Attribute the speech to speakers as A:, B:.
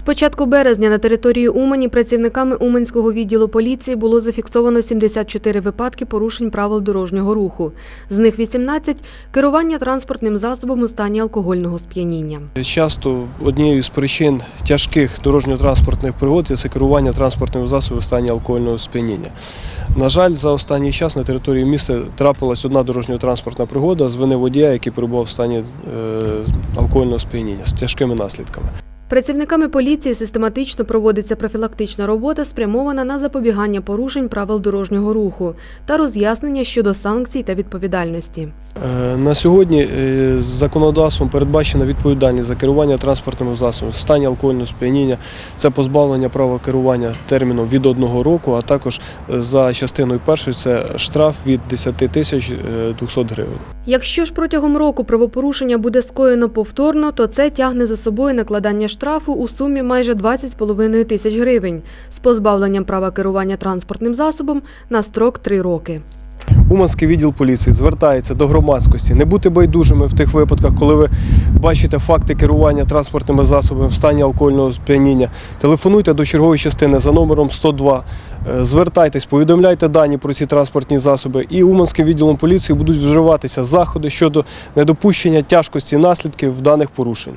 A: початку березня на території Умані працівниками Уманського відділу поліції було зафіксовано 74 випадки порушень правил дорожнього руху. З них 18 – керування транспортним засобом у стані алкогольного сп'яніння.
B: Часто однією з причин тяжких дорожньо-транспортних пригод є це керування транспортним засобом в стані алкогольного сп'яніння. На жаль, за останній час на території міста трапилась одна дорожньо-транспортна пригода з вини водія, який перебував в стані е, алкогольного сп'яніння з тяжкими наслідками.
A: Працівниками поліції систематично проводиться профілактична робота, спрямована на запобігання порушень правил дорожнього руху та роз'яснення щодо санкцій та відповідальності.
B: Е, На сьогодні е, законодавством передбачена відповідальність за керування транспортним засобом стані алкогольного сп'яніння. Це позбавлення права керування терміном від одного року, а також е, за частиною першою це штраф від 10 тисяч е, 200 гривень.
A: Якщо ж протягом року правопорушення буде скоєно повторно, то це тягне за собою накладання штрафу у сумі майже 20,5 тисяч гривень з позбавленням права керування транспортним засобом на строк 3 роки.
B: Уманський відділ поліції звертається до громадськості не бути байдужими в тих випадках, коли ви бачите факти керування транспортними засобами в стані алкогольного сп'яніння. Телефонуйте до чергової частини за номером 102. Е, Звертайтесь, повідомляйте дані про ці транспортні засоби, і Уманським відділом поліції будуть вживатися заходи щодо недопущення тяжкості наслідків даних порушень.